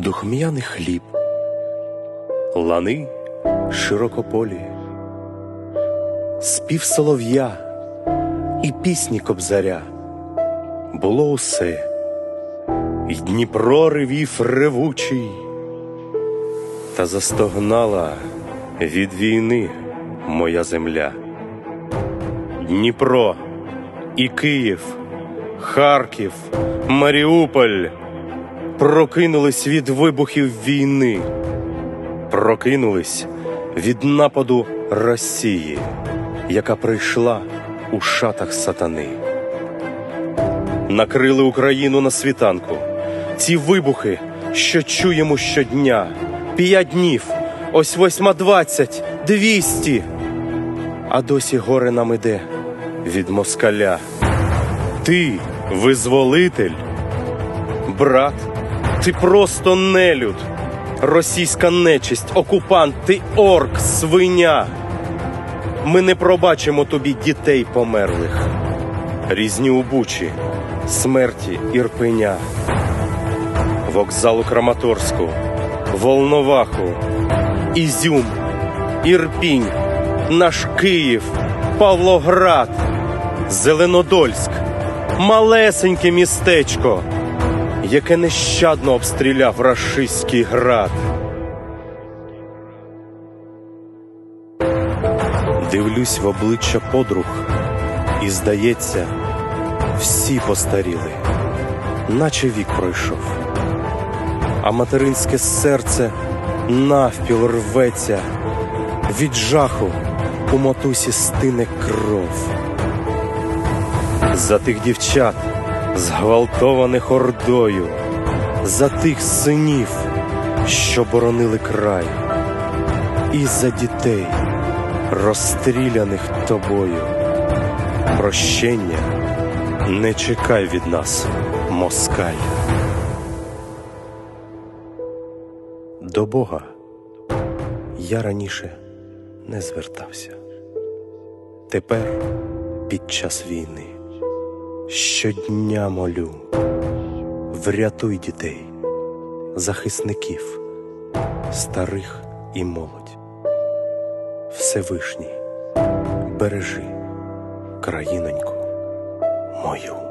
духм'яний хліб, лани широкополі, спів солов'я і пісні кобзаря було усе, І Дніпро ревів ревучий, та застогнала від війни моя земля. Дніпро і Київ, Харків, Маріуполь прокинулись від вибухів війни, прокинулись від нападу Росії, яка прийшла у шатах сатани. Накрили Україну на світанку. Ці вибухи, що чуємо щодня, п'ять днів, ось восьма двадцять, двісті. А досі горе нам іде від москаля. Ти визволитель, брат, ти просто нелюд, російська нечисть, окупант, ти орк, свиня. Ми не пробачимо тобі дітей померлих, різні у Бучі, смерті Ірпеня, вокзалу Краматорську, Волноваху, Ізюм, Ірпінь, наш Київ, Павлоград, Зеленодольськ, малесеньке містечко, яке нещадно обстріляв рашистський град. Дивлюсь в обличчя подруг, і здається, всі постаріли, наче вік пройшов, а материнське серце навпіл рветься, від жаху у мотусі стине кров. За тих дівчат, зґвалтованих ордою, за тих синів, що боронили край, і за дітей, розстріляних тобою. Прощення не чекай від нас, москаль. До Бога я раніше не звертався. Тепер під час війни щодня молю, врятуй дітей, захисників, старих і молодь. Всевишній, бережи країноньку мою.